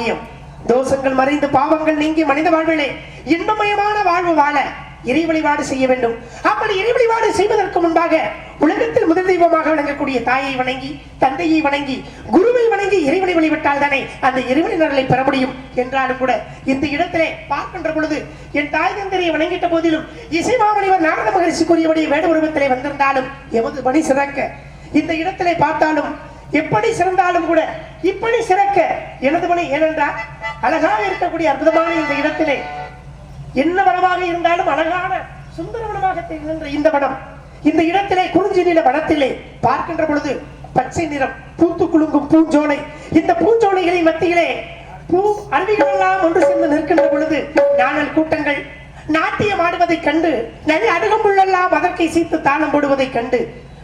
பாக்கியம். தோஷங்கள் மறைந்து பாவங்கள் நீங்கி மனித வாழ்விலே இன்பமயமான வாழ்வு வாழ இறை வழிபாடு செய்ய வேண்டும். அப்படி இறை வழிபாடு செய்வதற்கு முன்பாக உலகத்தில் முதல் தெய்வமாக விளங்கக்கூடிய தாயை வணங்கி தந்தையை வணங்கி குருவை வணங்கி இறைவனை வழிபட்டால் தானே அந்த இறைவனை நிரலை பெற முடியும் என்றாலும் கூட இந்த இடத்திலே பார்க்கின்ற பொழுது என் தாய் தந்தரை வணங்கிட்ட போதிலும் இசைமாமணிவர் நாரத மகரிஷி கூறியபடி வேட உருவத்திலே வந்திருந்தாலும் எமது பணி சிறக்க. இந்த இடத்திலே பார்த்தாலும் எப்படி சிறந்தாலும் கூட இப்படி சிறக்க எனது மனை ஏனென்றால் அழகாக இருக்கக்கூடிய அற்புதமான இந்த இடத்திலே என்ன வனமாக இருந்தாலும் அழகான சுந்தர வனமாக இந்த வனம் இந்த இடத்திலே குறிஞ்சி நில வனத்திலே பார்க்கின்ற பொழுது பச்சை நிறம் பூத்து குலுங்கும் பூஞ்சோலை இந்த பூஞ்சோலைகளின் மத்தியிலே பூ அருவிகள் எல்லாம் ஒன்று சேர்ந்து நிற்கின்ற பொழுது நாணல் கூட்டங்கள் நாட்டியம் ஆடுவதைக் கண்டு நல்ல அருகம்புள்ளெல்லாம் அதற்கை சீத்து தாளம் போடுவதைக் கண்டு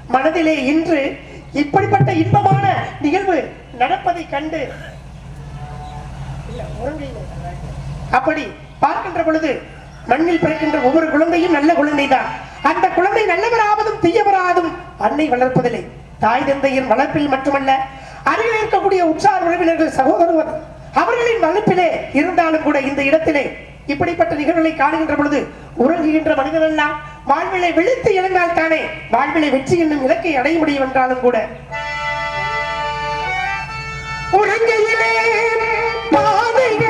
மனதிலே இன்று இப்படிப்பட்ட இன்பமான நிகழ்வு நடப்பதை கண்டு அப்படி பார்க்கின்ற பொழுது மண்ணில் பிறக்கின்ற ஒவ்வொரு குழந்தையும் நல்ல குழந்தைதான். அந்த குழந்தை நல்லவராவதும் தீயவராவதும் அன்னை வளர்ப்பதில்லை. தாய் தந்தையின் வளர்ப்பில் மட்டுமல்ல அருகில் இருக்கக்கூடிய உற்றார் உறவினர்கள் சகோதரர் அவர்களின் வளர்ப்பிலே இருந்தாலும் கூட இந்த இடத்திலே இப்படிப்பட்ட நிகழ்வுகளை காணுகின்ற பொழுது உறங்குகின்ற மனிதனெல்லாம் வாழ்விலை விழித்து எழுந்தால் தானே? வாழ்விலை வெற்றி என்னும் இலக்கை அடைய முடியும் என்றாலும் கூட. உறங்கையிலே பாதைகளை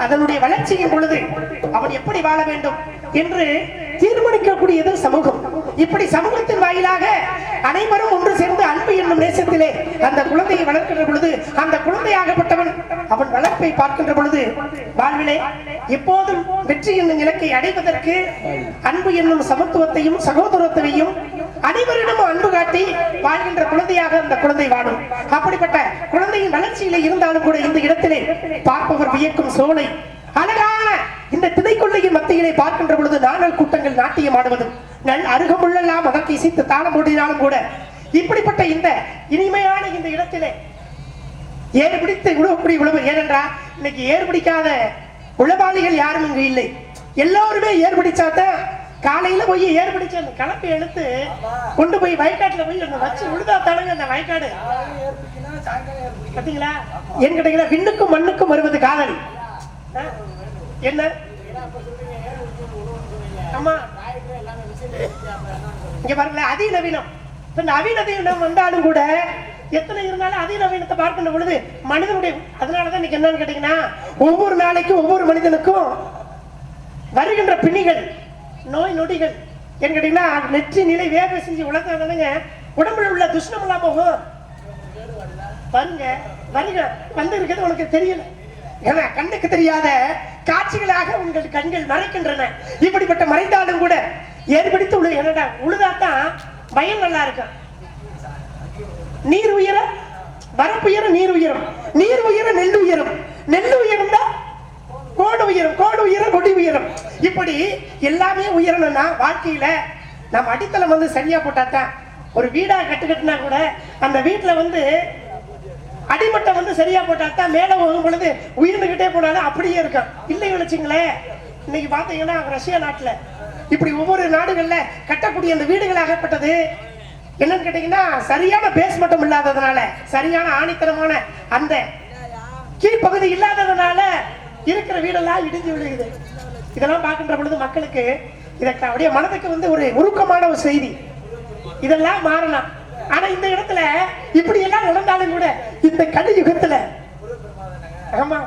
அதனுடைய வளர்ச்சியின் பொழுது அவன் எப்படி வாழ வேண்டும் என்று தீர்மானிக்கக்கூடியது சமூகம். இப்படி சமூகத்தின் வாயிலாக அனைவரும் ஒன்று சேர்ந்து அன்பு என்னும் நேசத்திலே அந்த குழந்தையை வளர்க்கின்ற பொழுது அந்த குழந்தையாகப்பட்டவன் அவன் வளர்ப்பை பார்க்கின்ற பொழுது வாழ்விலே எப்போதும் வெற்றி என்னும் இலக்கை அடைவதற்கு அன்பு என்னும் சமத்துவத்தையும் சகோதரத்தையும் அனைவரிடமும் அன்பு காட்டி வாழ்கின்ற குழந்தையாக அந்த குழந்தை வாழும். அப்படிப்பட்ட குழந்தையின் வளர்ச்சியில இருந்தாலும் கூட இந்த இடத்திலே பார்ப்பவர் வியக்கும் சோலை. அழகான இந்த திணைக்குள்ளையின் மத்தியிலே பார்க்கின்ற பொழுது நாணல் கூட்டங்கள் நாட்டியம் ஆடுவதும் நல் அருகமுள்ளெல்லாம் அதற்கு இசைத்து தாளம் போடினாலும் கூட இப்படிப்பட்ட இந்த இனிமையான இந்த இடத்திலே ஏறு பிடித்து உழவக்கூடிய உழவர் ஏனென்றால் இன்னைக்கு ஏறு பிடிக்காத உளவாளிகள் யாரும் இங்கு இல்லை. எல்லோருமே ஏறு பிடிச்சாதான் காலையில போய் ஏறு பிடிச்சு அந்த கலப்பை எடுத்து கொண்டு போய் வயக்காட்டுல போய் அந்த வச்சு உழுதா தானுங்க அந்த வயக்காடு. பாத்தீங்களா? ஏன் கேட்டீங்களா விண்ணுக்கும் மண்ணுக்கும் வருவது காதல். என்ன? ஆமா இங்க பாருங்களேன் அதிநவீனம். இப்ப இந்த அதிநவீனம் வந்தாலும் கூட எத்தனை இருந்தாலும் அதே நவீனத்தை பார்க்கின்ற பொழுது மனிதனுடைய அதனாலதான் இன்னைக்கு என்னன்னு கேட்டீங்கன்னா ஒவ்வொரு நாளைக்கும் ஒவ்வொரு மனிதனுக்கும் வருகின்ற பிணிகள் நோய் நொடிகள். ஏன்னு கேட்டீங்கன்னா நெற்றி நிலை வேக செஞ்சு உலகங்க உடம்புல உள்ள துஷ்ணம் எல்லாம் போகும். பாருங்க வருக வந்து இருக்கிறது உனக்கு தெரியல. ஏன்னா கண்ணுக்கு தெரியாத காட்சிகளாக உங்கள் கண்கள் மறைக்கின்றன. இப்படிப்பட்ட மறைந்தாலும் கூட ஏற்படுத்தி உழு என்னடா உழுதாத்தான் பயம் நல்லா இருக்கும் நீர் உயர வரப்பு உயர நீர் உயரும். நீர் உயர நெல் உயரும். நெல் உயர்ந்தா கோடு உயரும் கோடு உயர கொடி உயரும். இப்படி எல்லாமே உயரணும்னா வாழ்க்கையில நம்ம அடித்தளம் வந்து சரியா போட்டாதான் ஒரு வீடா கட்டு கட்டினா கூட அந்த வீட்டுல வந்து அடிமட்டம் வந்து சரியா போட்டாதான் மேல போகும் பொழுது உயர்ந்துகிட்டே போனாலும் அப்படியே இருக்கும். இல்லைன்னு வச்சுங்களேன். இன்னைக்கு பாத்தீங்கன்னா ரஷ்யா நாட்டுல இப்படி ஒவ்வொரு நாடுகள்ல கட்டக்கூடிய அந்த வீடுகள் அகப்பட்டது. என்னன்னு கேட்டீங்கன்னா சரியான பேஸ் மட்டும் இல்லாததுனால சரியான ஆணித்தரமான அந்த கீழ்ப்பகுதி இல்லாததுனால இருக்கிற வீடெல்லாம் இடிஞ்சு விழுகுது. இதெல்லாம் பார்க்கின்ற பொழுது மக்களுக்கு இதற்கு அப்படியே மனதுக்கு வந்து ஒரு உருக்கமான ஒரு செய்தி. இதெல்லாம் மாறலாம். ஆனா இந்த இடத்துல இப்படி எல்லாம் நடந்தாலும் கூட இந்த கலி யுகத்துல ஆமா.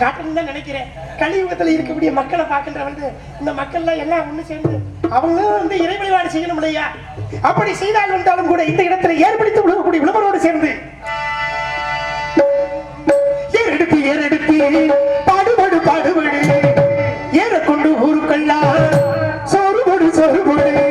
காட்டணும்னு தான் நினைக்கிறேன். கலியுகத்தில் இருக்கக்கூடிய மக்களை பார்க்கின்ற வந்து இந்த மக்கள்லாம் எல்லாம் ஒன்று சேர்ந்து அவங்களும் வந்து இறை வழிபாடு செய்யணும் இல்லையா? அப்படி செய்தால் வந்தாலும் கூட இந்த இடத்துல ஏற்படுத்தி விழுகக்கூடிய விளம்பரோடு சேர்ந்து. ஏறெடுத்து ஏறெடுத்து பாடுபடு பாடுபடு. ஏற கொண்டு ஊருக்கெல்லாம் சோறுபடு சோறுபடு.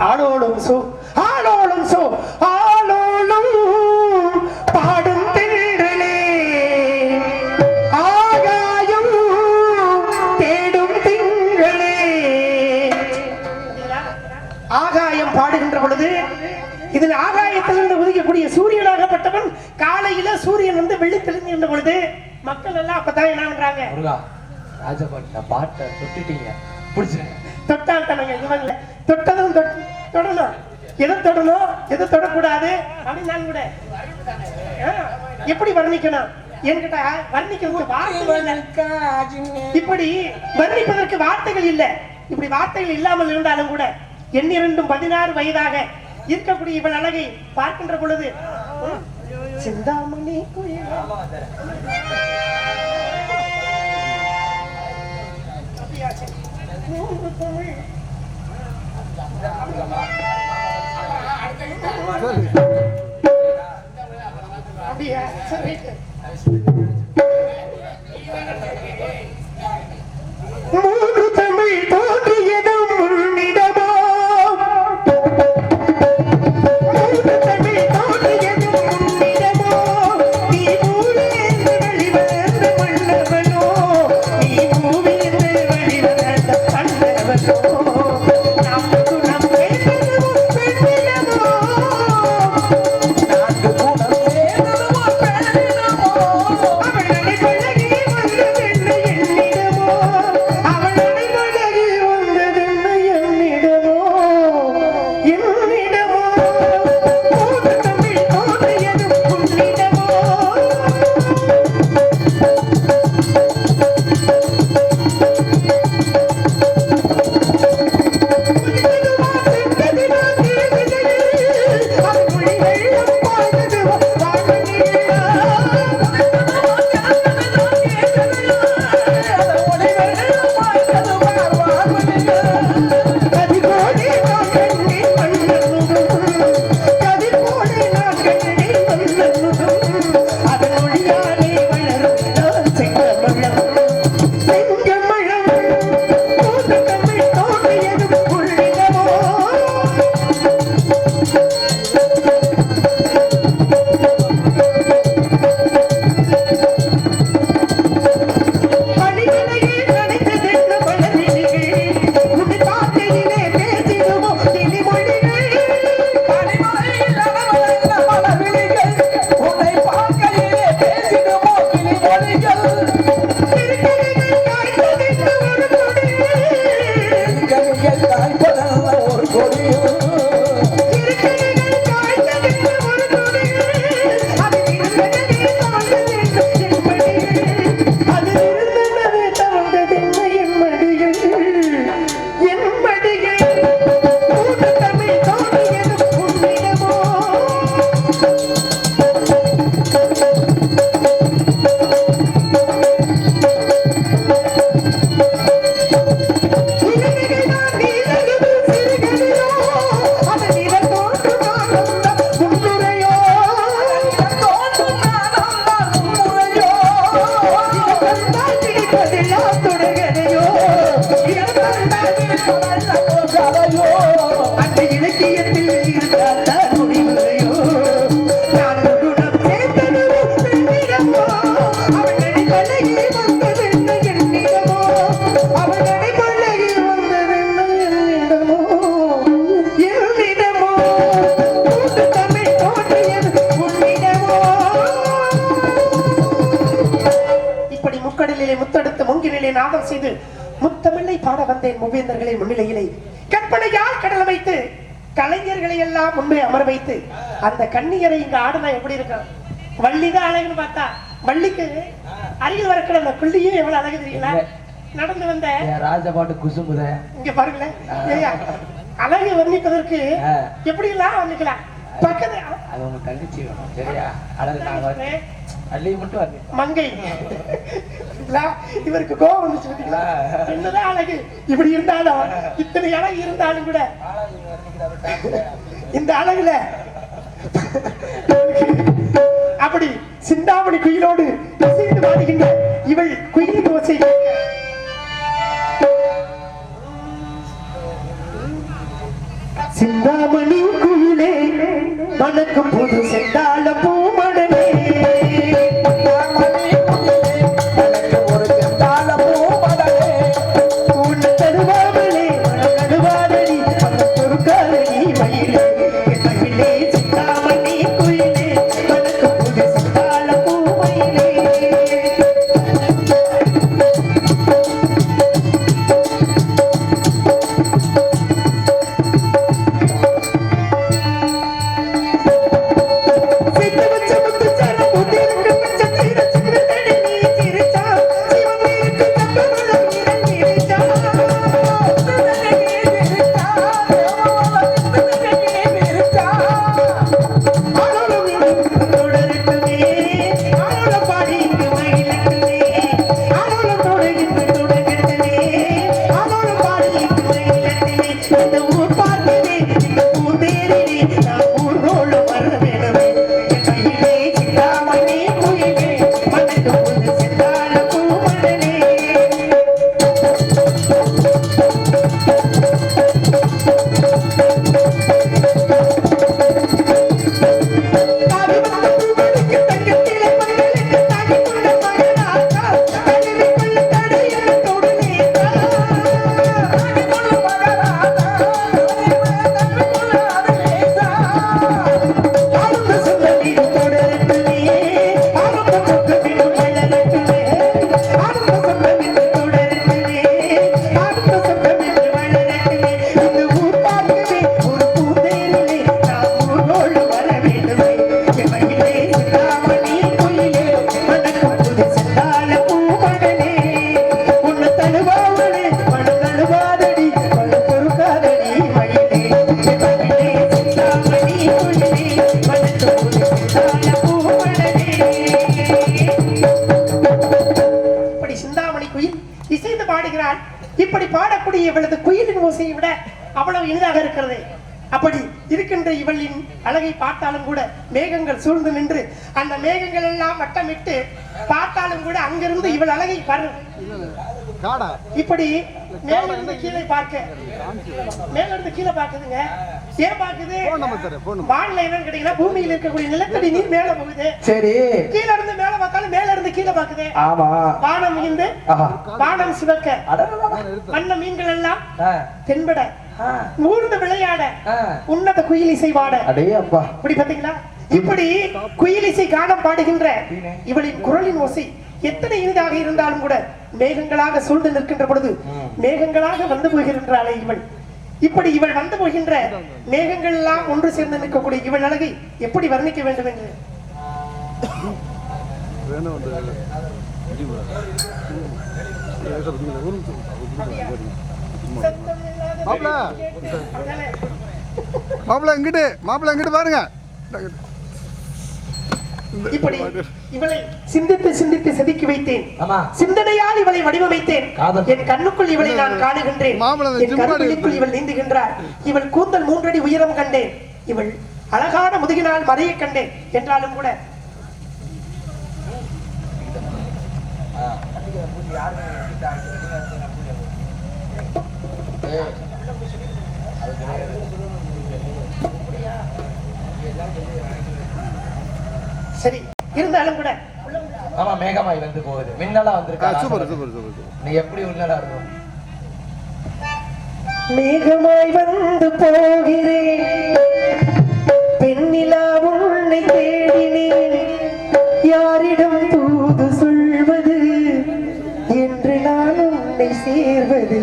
ஆடோடும் சோ ஆடோடும் சோ ஆடோடும் பாடும் திரளே ஆகாயம் தேடும் திங்களே. ஆகாயம் பாடுகின்ற பொழுது இதில் ஆகாயத்திலிருந்து உதிக்கக்கூடிய சூரியனாகப்பட்டவன் காலையில சூரியன் வந்து வெள்ளி தெளிஞ்சின்ற பொழுது மக்கள் எல்லாம் அப்பதான் என்னன்றாங்க? ராஜபாட்டா பாட்டை தொட்டுட்டீங்க. பிடிச்சிருங்க. தொட்டால் தலைங்க இவங்க தொட்டதும் தொடணும். எதை தொடணும்? எதை தொடக்கூடாது? அப்படின்னு கூட. எப்படி வர்ணிக்கணும்? என்கிட்ட வர்ணிக்கிறதுக்கு வார்த்தை இப்படி வர்ணிப்பதற்கு வார்த்தைகள் இல்லை. இப்படி வார்த்தைகள் இல்லாமல் இருந்தாலும் கூட எண்ணிரண்டும் பதினாறு வயதாக இருக்கக்கூடிய இவன் அழகை பார்க்கின்ற பொழுது சிந்தாமணி குயில்? அப்படியா? சரி. முங்கினிலே நாதம் செய்து முத்தமிழை பாட வந்தேன் மூவேந்தர்களை முன்னிலையிலே. கற்பனையால் கடல் வைத்து கலைஞர்களை எல்லாம் முன்பே அமர வைத்து அந்த கன்னியரை இங்க ஆடுனா எப்படி இருக்கும்? வள்ளிதான் அழகுன்னு பார்த்தா வள்ளிக்கு அருகில் வரக்கிற அந்த பிள்ளையும் எவ்வளவு அழகு தெரியுங்களா? நடந்து வந்த என் ராஜா பாட்டு குசும்புத. இங்க பாருங்களேன். அழகு வர்ணிப்பதற்கு. எப்படி எல்லாம் வர்ணிக்கலாம்? பக்கத்து அது உங்க தங்கச்சி வேணும் சரியா? அழகு நான் அள்ளி மட்டும் மங்கை. இல்ல, இவருக்கு கோவம் வந்துச்சு பாத்தீங்களா? என்னதான் அழகு. இப்படி இருந்தாலும் இத்தனை அழகு இருந்தாலும் கூட. இந்த அழகுல அப்படி சிந்தாமணி குயிலோடு இசைந்து பாடுகின்ற இவள் குயிலின் ஓசை சிந்தாமணி குயிலே வணக்கம் புது செந்தாள பூமடலே வட்டமிட்டு பார்த்தாலும் கூட அங்கிருந்து இவள் அழகை பாரு. காடா. இப்படி மேலிருந்து கீழே பார்க்க. மேலிருந்து கீழே பார்க்குதுங்க. ஏன் பார்க்குது? போன் நம்பர் தரேன் போன் நம்பர் வானிலை என்னன்னு கேட்டீங்கன்னா பூமியில் இருக்கக்கூடிய நிலத்தடி நீர் மேல போகுது. சரி. கீழ இருந்து மேல பார்த்தாலும் மேல இருந்து கீழே பார்க்குது. ஆமா. வானம் மிகுந்து. வானம் சிவக்க. வண்ண மீன்கள் எல்லாம் தென்பட ஊர்ந்து விளையாட. உன்னத குயில் இசை பாட அடே அப்பா இப்படி பாத்தீங்களா இப்படி குயில் இசை கானம் பாடுகின்ற இவளின் குரலின் ஓசை எத்தனை இனிதாக இருந்தாலும் கூட மேகங்களாக சூழ்ந்து நிற்கின்ற பொழுது மேகங்களாக வந்து போகின்றாளே இவள். இப்படி இவள் வந்து போகின்ற மேகங்கள் எல்லாம் ஒன்று சேர்ந்து நிற்கக்கூடிய இவள் அழகை எப்படி வர்ணிக்க வேண்டும் என்று? மாப்பிள்ள வந்து இங்கிட்டு மாப்பிள்ள இங்கிட்டு பாருங்க. இப்படி இவளை சிந்தித்து சிந்தித்து செதுக்கி வைத்தேன். சிந்தனையால் இவளை வடிவமைத்தேன். என் கண்ணுக்குள் இவளை நான் காணுகின்றேன். என் இவள் நீந்துகின்றாள் இவள் கூந்தல் மூன்றடி உயரம் கண்டேன். இவள் அழகான முதுகினால் மறைய கண்டேன். என்றாலும் கூட சரி இருந்தாலும் கூட. ஆமா மேகமாய் வந்து போகுது. மின்னலா வந்திருக்கா சூப்பர் சூப்பர் சூப்பர் சூப்பர். நீ எப்படி உன்னலா இருக்கும்? மேகமாய் வந்து போகிறேன். பெண்ணிலா உன்னை தேடினேன். யாரிடம் தூது சொல்வது? என்று நான் உன்னை சேர்வது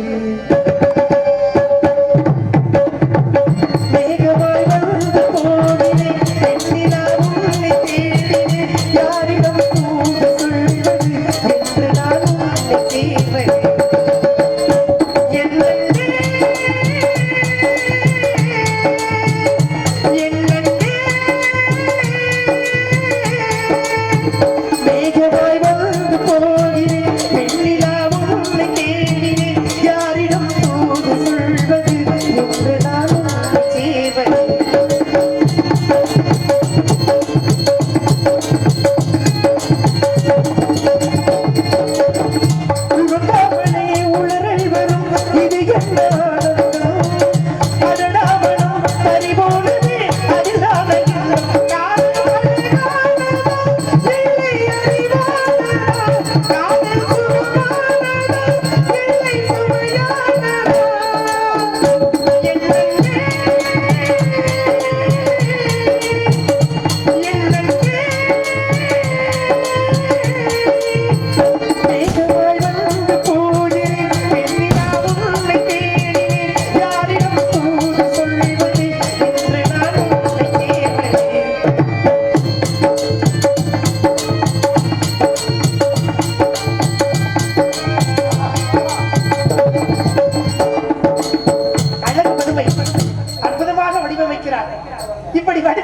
ഹാലേ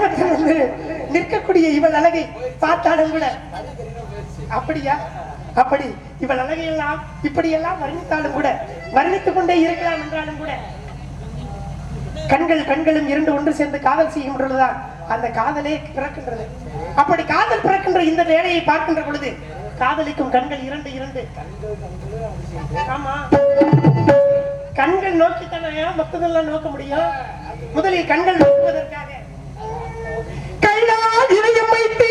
இப்படி வந்து நிற்கக்கூடிய இவள் அழகை பார்த்தாலும் கூட. அப்படியா? அப்படி. இவள் அழகை எல்லாம் இப்படி எல்லாம் வர்ணித்தாலும் கூட வர்ணித்துக் கொண்டே இருக்கலாம் என்றாலும் கூட. கண்கள் கண்களும் இரண்டு ஒன்று சேர்ந்து காதல் செய்யும் பொழுதுதான் அந்த காதலே பிறக்கின்றது. அப்படி காதல் பிறக்கின்ற இந்த வேலையை பார்க்கின்ற பொழுது காதலிக்கும் கண்கள் இரண்டு இரண்டு. ஆமா. கண்கள் நோக்கித்தானே மற்றதெல்லாம் நோக்க முடியும். முதலில் கண்கள் நோக்குவதற்காக. கையால் இதயம் வைத்து